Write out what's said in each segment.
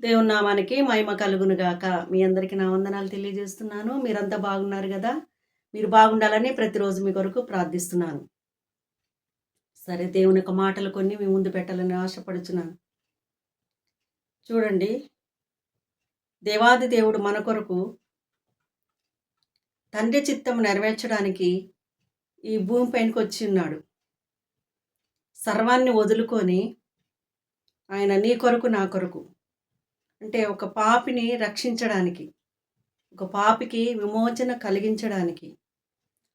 దేవుని నామానికి మహిమ కలుగును గాక మీ అందరికీ నా వందనాలు తెలియజేస్తున్నాను. మీరంతా బాగున్నారు కదా? మీరు బాగుండాలని ప్రతిరోజు మీ కొరకు ప్రార్థిస్తున్నాను. సరే దేవుని యొక్క మాటలు కొన్ని మీ ముందు పెట్టాలని ఆశపడుచున్నాను. చూడండి. దేవాది దేవుడు మన కొరకు తండ్రి చిత్తం నెరవేర్చడానికి ఈ భూమి పైనకి వచ్చి ఉన్నాడు. సర్వాన్ని వదులుకొని ఆయన నీ కొరకు నా కొరకు. అంటే ఒక పాపిని రక్షించడానికి ఒక పాపికి విమోచన కలిగించడానికి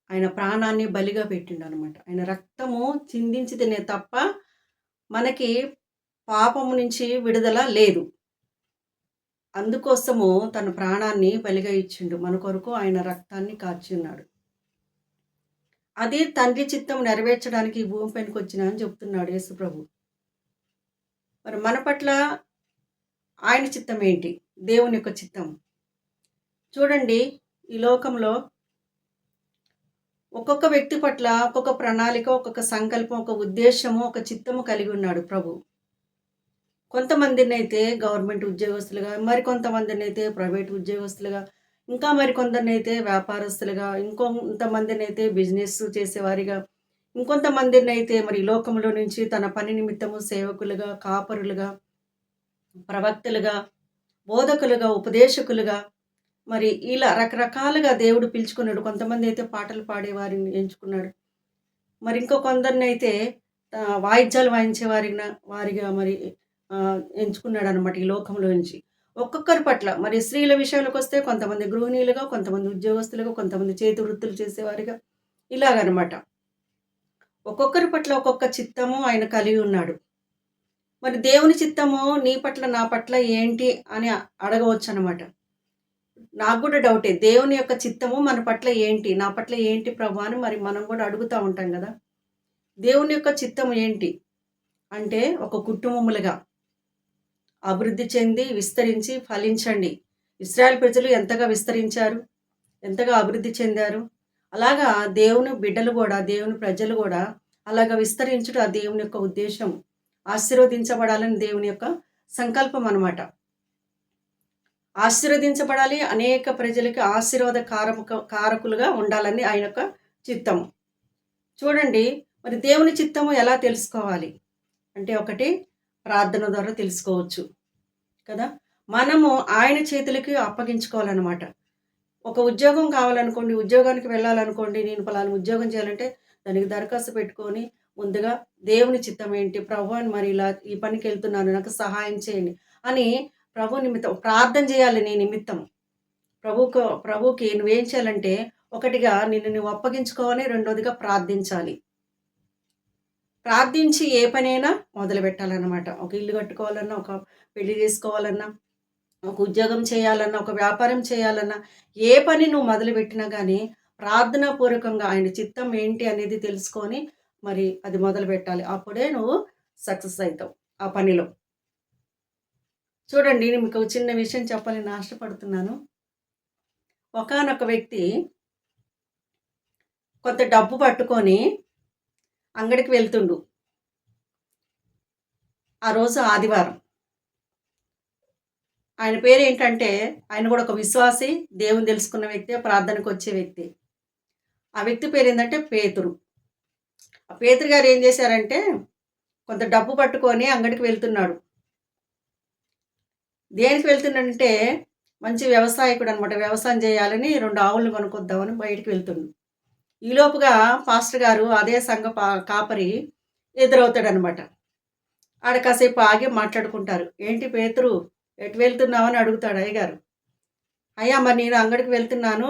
ఆయన ప్రాణాన్ని బలిగా పెట్టిండు అనమాట ఆయన రక్తము చిందించి తినే తప్ప మనకి పాపము నుంచి విడుదల లేదు. అందుకోసము తన ప్రాణాన్ని బలిగా ఇచ్చిండు. మన కొరకు ఆయన రక్తాన్ని కార్చున్నాడు అది తండ్రి చిత్తం నెరవేర్చడానికి భూమి పైనకి వచ్చిన అని చెప్తున్నాడు యేసు ప్రభు మరి మన పట్ల ఆయన చిత్తం ఏంటి? దేవుని యొక్క చిత్తం. చూడండి ఈ లోకంలో ఒక్కొక్క వ్యక్తి పట్ల ఒక్కొక్క ప్రణాళిక ఒక్కొక్క సంకల్పం ఒక ఉద్దేశము ఒక చిత్తము కలిగి ఉన్నాడు ప్రభు. కొంతమందిని అయితే గవర్నమెంట్ ఉద్యోగస్తులుగా మరి కొంతమందిని అయితే ప్రైవేట్ ఉద్యోగస్తులుగా ఇంకా మరి కొందరిని అయితే వ్యాపారస్తులుగా ఇంకొంతమందిని అయితే బిజినెస్ చేసేవారిగా ఇంకొంతమందిని అయితే మరి ఈ లోకంలో నుంచి తన పని నిమిత్తము సేవకులుగా కాపరులుగా ప్రవక్తలుగా బోధకులుగా ఉపదేశకులుగా మరి ఇలా రకరకాలుగా దేవుడు పిలుచుకున్నాడు. కొంతమంది అయితే పాటలు పాడే వారిని ఎంచుకున్నాడు. మరి ఇంకో కొందరిని అయితే వాయిద్యాలు వాయించే వారిగా వారిగా మరి ఎంచుకున్నాడు అనమాట ఈ లోకంలో నుంచి. ఒక్కొక్కరి పట్ల మరి స్త్రీల విషయాలకు వస్తే కొంతమంది గృహిణీలుగా కొంతమంది ఉద్యోగస్తులుగా కొంతమంది చేతి వృత్తులు చేసేవారిగా ఇలాగనమాట ఒక్కొక్కరి పట్ల ఒక్కొక్క చిత్తము ఆయన కలిగి ఉన్నాడు. మరి దేవుని చిత్తము నీ పట్ల నా పట్ల ఏంటి అని అడగవచ్చు అనమాట నాకు కూడా డౌటే దేవుని యొక్క చిత్తము మన పట్ల ఏంటి నా పట్ల ఏంటి ప్రభు అని మరి మనం కూడా అడుగుతూ ఉంటాం కదా. దేవుని యొక్క చిత్తము ఏంటి అంటే ఒక కుటుంబములుగా అభివృద్ధి చెంది విస్తరించి ఫలించండి. ఇస్రాయల్ ప్రజలు ఎంతగా విస్తరించారు ఎంతగా అభివృద్ధి చెందారు. అలాగా దేవుని బిడ్డలు కూడా దేవుని ప్రజలు కూడా అలాగా విస్తరించుట ఆ దేవుని యొక్క ఉద్దేశం. ఆశీర్వదించబడాలని దేవుని యొక్క సంకల్పం అనమాట ఆశీర్వదించబడాలి అనేక ప్రజలకి ఆశీర్వాద కారక కారకులుగా ఉండాలని ఆయన యొక్క చిత్తము. చూడండి మరి దేవుని చిత్తము ఎలా తెలుసుకోవాలి? అంటే ఒకటి ప్రార్థన ద్వారా తెలుసుకోవచ్చు కదా? మనము ఆయన చేతులకి అప్పగించుకోవాలన్నమాట. ఒక ఉద్యోగం కావాలనుకోండి ఉద్యోగానికి వెళ్ళాలనుకోండి నేను పలానా ఉద్యోగం చేయాలంటే దానికి దరఖాస్తు పెట్టుకొని ముందుగా దేవుని చిత్తం ఏంటి? ప్రభు అని మరి ఇలా ఈ పనికి వెళ్తున్నాను నాకు సహాయం చేయండి అని ప్రభు నిమిత్తం ప్రార్థన చేయాలి నీ నిమిత్తం. ప్రభుకు ప్రభుకి నువ్వేం చేయాలంటే ఒకటిగా నిన్ను నువ్వు అప్పగించుకోవాలి రెండోదిగా ప్రార్థించాలి. ప్రార్థించి ఏ పనైనా మొదలు పెట్టాలన్నమాట. ఒక ఇల్లు కట్టుకోవాలన్నా ఒక పెళ్ళి చేసుకోవాలన్నా ఒక ఉద్యోగం చేయాలన్నా ఒక వ్యాపారం చేయాలన్నా ఏ పని నువ్వు మొదలుపెట్టినా కానీ ప్రార్థనాపూర్వకంగా ఆయన చిత్తం ఏంటి అనేది తెలుసుకొని మరి అది మొదలు పెట్టాలి. అప్పుడే నువ్వు సక్సెస్ అవుతావు ఆ పనిలో. చూడండి నేను మీకు ఒక చిన్న విషయం చెప్పాలని ఆశపడుతున్నాను. ఒకానొక వ్యక్తి కొంత డబ్బు పట్టుకొని అంగడికి వెళ్తుండు. ఆ రోజు ఆదివారం. ఆయన పేరు ఏంటంటే ఆయన కూడా ఒక విశ్వాసి దేవుని తెలుసుకున్న వ్యక్తి ప్రార్థనకు వచ్చే వ్యక్తి. ఆ వ్యక్తి పేరు ఏంటంటే పేతురు. పేతురు గారు ఏం చేశారంటే కొంత డబ్బు పట్టుకొని అంగడికి వెళ్తున్నాడు. దేనికి వెళ్తున్నాడంటే మంచి వ్యవసాయకుడు అనమాట వ్యవసాయం చేయాలని రెండు ఆవులను కొనుక్కొద్దామని బయటికి వెళ్తుంది ఈలోపుగా పాస్టర్ గారు అదే సంఘ పా కాపరి ఎదురవుతాడనమాట ఆడ కాసేపు ఆగి మాట్లాడుకుంటారు. ఏంటి పేతురు ఎటు వెళ్తున్నావని అడుగుతాడు అయ్యగారు. అయ్యా మరి నేను అంగడికి వెళ్తున్నాను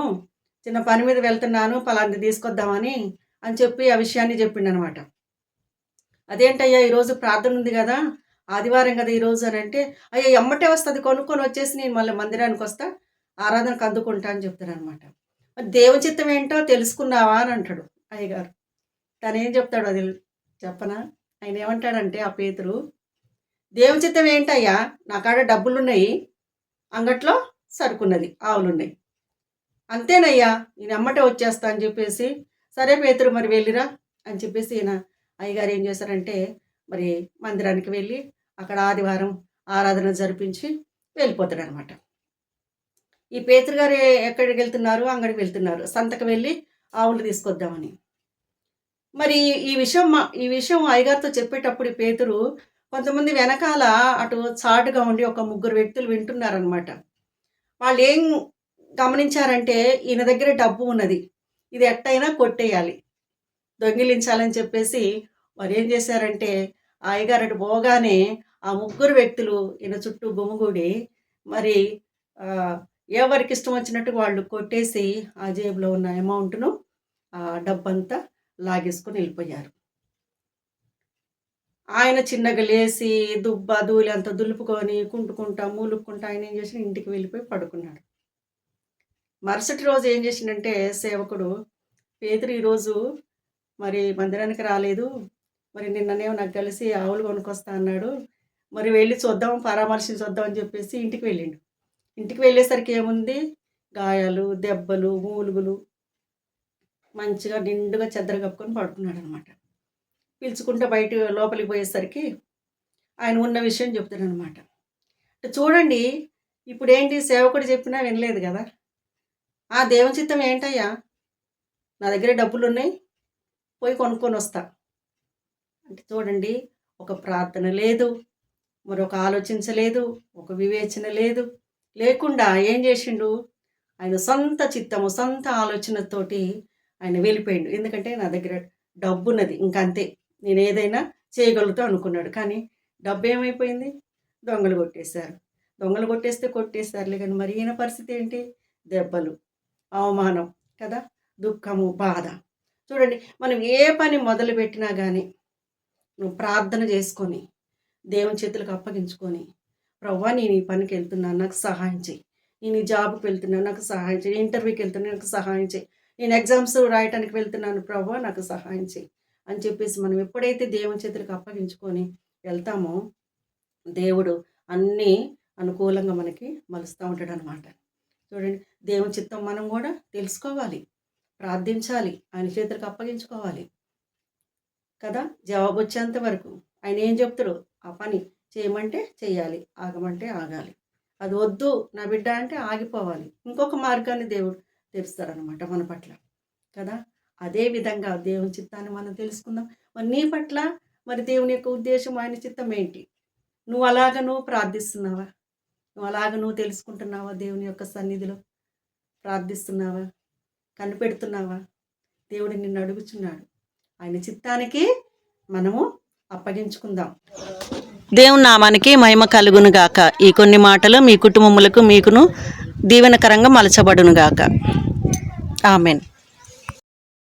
చిన్న పని మీద వెళ్తున్నాను పలాంటి తీసుకొద్దామని అని చెప్పి ఆ విషయాన్ని చెప్పిండనమాట. అదేంటయ్యా ఈరోజు ప్రార్థన ఉంది కదా ఆదివారం కదా ఈరోజు అని అంటే అయ్యా ఎమ్మటే వస్తుంది కొనుక్కొని వచ్చేసి నేను మళ్ళీ మందిరానికి వస్తా ఆరాధనకు అందుకుంటా అని చెప్తారనమాట. మరి దేవుని చిత్తం ఏంటో తెలుసుకున్నావా అని అంటాడు అయ్యగారు. తను ఏం చెప్తాడు అది చెప్పనా? ఆయన ఏమంటాడంటే ఆ పేతురు దేవుని చిత్తం ఏంటయ్యా నా కాడ డబ్బులున్నాయి అంగట్లో సరుకున్నది ఆవులున్నాయి. అంతేనయ్యా నేను అమ్మటే వచ్చేస్తా అని చెప్పేసి సరే పేతురు మరి వెళ్ళిరా అని చెప్పేసి ఈయన అయ్యగారు ఏం చేశారంటే మరి మందిరానికి వెళ్ళి అక్కడ ఆదివారం ఆరాధన జరిపించి వెళ్ళిపోతాడు అనమాట ఈ పేతురు గారు ఎక్కడికి వెళ్తున్నారు? అంగడికి వెళ్తున్నారు. సంతకు వెళ్ళి ఆవులు తీసుకొద్దామని. మరి ఈ విషయం మా ఈ విషయం అయ్యగారితో చెప్పేటప్పుడు పేతురు కొంతమంది వెనకాల అటు చాటుగా ఉండి ఒక ముగ్గురు వ్యక్తులు వింటున్నారనమాట వాళ్ళు ఏం గమనించారంటే ఈయన దగ్గర డబ్బు ఉన్నది. ఇది ఎట్టయినా కొట్టేయాలి. దొంగిలించాలని చెప్పేసి మరి ఏం చేశారంటే ఆ అయ్యగారు పోగానే ఆ ముగ్గురు వ్యక్తులు ఈయన చుట్టూ గుమిగూడి మరి ఎవరికి ఇష్టం వచ్చినట్టు వాళ్ళు కొట్టేసి ఆ జేబులో ఉన్న అమౌంట్ను ఆ డబ్బంతా లాగేసుకొని వెళ్ళిపోయారు. ఆయన చిన్నగా లేచి దుబ్బ దూలి అంతా దులుపుకొని కుంటుకుంటా మూలుక్కుంటా ఆయన ఏం చేసి ఇంటికి వెళ్ళిపోయి పడుకున్నాడు. మరుసటి రోజు ఏం చేసిండంటే సేవకుడు పేదరు ఈరోజు మరి మందిరానికి రాలేదు. మరి నిన్ననేమో నాకు కలిసి ఆవులు కొనుక్కొస్తా అన్నాడు. మరి వెళ్ళి చూద్దాం పరామర్శం చూద్దాం అని చెప్పేసి ఇంటికి వెళ్ళిండు. ఇంటికి వెళ్ళేసరికి ఏముంది? గాయాలు దెబ్బలు మూలుగులు. మంచిగా నిండుగా చెద్దర కప్పుకొని పడుకున్నాడు అనమాట పిలుచుకుంటే బయట లోపలికి పోయేసరికి ఆయన ఉన్న విషయం చెప్తాడనమాట చూడండి ఇప్పుడు ఏంటి సేవకుడు చెప్పినా వినలేదు కదా? ఆ దేవుని చిత్తం ఏంటయ్యా? నా దగ్గర డబ్బులు ఉన్నాయి పోయి కొనుక్కొని వస్తా. అంటే చూడండి ఒక ప్రార్థన లేదు మరొక ఆలోచించలేదు ఒక వివేచన లేదు. లేకుండా ఏం చేసిండు? ఆయన సొంత చిత్తము సొంత ఆలోచనతోటి ఆయన వెళ్ళిపోయిండు. ఎందుకంటే నా దగ్గర డబ్బున్నది ఇంకంతే. నేను ఏదైనా చేయగలుగుతా అనుకున్నాడు. కానీ డబ్బు ఏమైపోయింది దొంగలు కొట్టేశారు. దొంగలు కొట్టేస్తే కొట్టేశారులే కానీ మరి ఈయన పరిస్థితి ఏంటి? దెబ్బలు. అవమానం కదా? దుఃఖము బాధ. చూడండి మనం ఏ పని మొదలు పెట్టినా కానీ నువ్వు ప్రార్థన చేసుకొని దేవుని చేతులకు అప్పగించుకొని ప్రవ్వా నేను ఈ పనికి వెళ్తున్నాను నాకు సహాయం చేయి నేను ఈ జాబ్కి వెళ్తున్నాను నాకు సహాయం చేయి ఇంటర్వ్యూకి వెళ్తున్నాను నాకు సహాయం చేయి నేను ఎగ్జామ్స్ రాయటానికి వెళ్తున్నాను ప్రవ్వా నాకు సహాయం చేయి అని చెప్పేసి మనం ఎప్పుడైతే దేవుని చేతులకు అప్పగించుకొని వెళ్తామో దేవుడు అన్నీ అనుకూలంగా మనకి మలుస్తూ ఉంటాడు అనమాట చూడండి దేవుని చిత్తం మనం కూడా తెలుసుకోవాలి ప్రార్థించాలి ఆయన చేతులకు అప్పగించుకోవాలి కదా? జవాబు వచ్చేంత వరకు ఆయన ఏం చెప్తాడు? ఆ పని చేయమంటే చేయాలి ఆగమంటే ఆగాలి. అది వద్దు నా బిడ్డ అంటే ఆగిపోవాలి. ఇంకొక మార్గాన్ని దేవుడు తెరుస్తాడనమాట మన పట్ల కదా? అదే విధంగా దేవుని చిత్తాన్ని మనం తెలుసుకుందాం. మరి నీ పట్ల మరి దేవుని యొక్క ఉద్దేశం ఆయన చిత్తం ఏంటి? నువ్వు అలాగ నువ్వు ప్రార్థిస్తున్నావా? నువ్వు అలాగ నువ్వు తెలుసుకుంటున్నావా దేవుని యొక్క సన్నిధిలో? ప్రార్థిస్తున్నావా? కనిపెడుతున్నావా? దేవుడు నిన్ను అడుగుచున్నాడు. ఆయన చిత్తానికి మనము అప్పగించుకుందాం. దేవుని నామానికి మహిమ కలుగును గాక ఈ కొన్ని మాటలు మీ కుటుంబములకు మీకును దీవెనకరంగా మలచబడును గాక ఆమెన్.